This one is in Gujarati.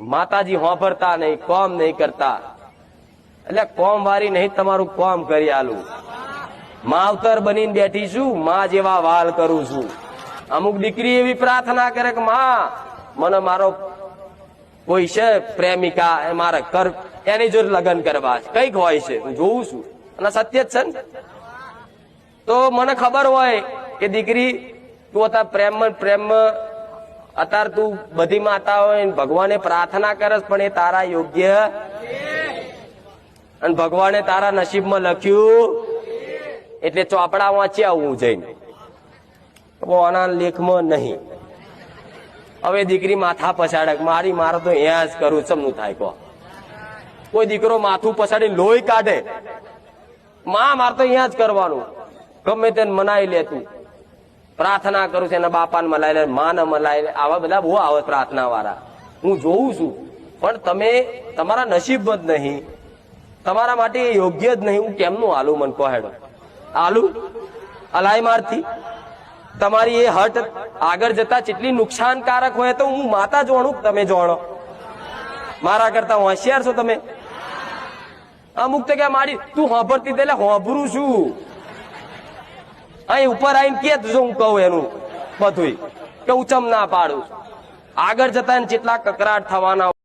માતાજી હોંભરતા નહીં, કોમ નહીં કરતા. એટલે કોમ વારી નહીં, તમારું કોમ કરી આલું. માવતર બનીને બેઠી છું, માં જેવા વાલ કરું છું. અમુક દીકરી એવી પ્રાર્થના કરે કે, માં, મને મારો કોઈ છે પ્રેમિકા, એ મારે કર, એની જોડે લગ્ન કરવા છે. કંઈક હોય છે, હું જોઉં છું. અને સત્ય જ છે ને? તો મને ખબર હોય કે દીકરી, તું અત્યારે પ્રેમ પ્રેમમાં અત્યારે તું બધી માતા હોય ભગવાને પ્રાર્થના કરસ, પણ એ તારા યોગ્ય અને ભગવાને તારા નસીબમાં લખ્યું. એટલે ચોપડા વાંચ્યા હું જઈને. આના લેખમાં નહીં. હવે દીકરી માથા પછાડક મારી, મારે તો અહીંયા જ કરું ચમનું થાય કો કોઈ દીકરો માથું પછાડી લોહી કાઢે. માં, મારે તો અહીંયા જ કરવાનું. ગમે તેને મનાઈ લે તું. પ્રાર્થના કરું છું, એના બાપાને મલાઈ લે માને મલાઈ લે આવા બધા બહુ આવે પ્રાર્થના વાળા હું જોઉં છું, પણ તમે તમારા નસીબ જ નહીં. તમારા માટે યોગ્ય જ નહીં. હું કેમનું આલું મન કહો હેડો આલુ? અલાઈ મારથી? તમારી એ હટ આગળ જતા જેટલી નુકસાનકારક હોય તો હું માતા જોણું તમે જોણો? મારા કરતા હોશિયાર છો તમે? અમુક તો કે મારી તું હોભરતી એટલે હોભરું છું. અહીં ઉપર આવીને કે જો હું કહું એનું? બધું કે હું ચમ ના પાડું? આગળ જતા જેટલા કકરાટ થવાના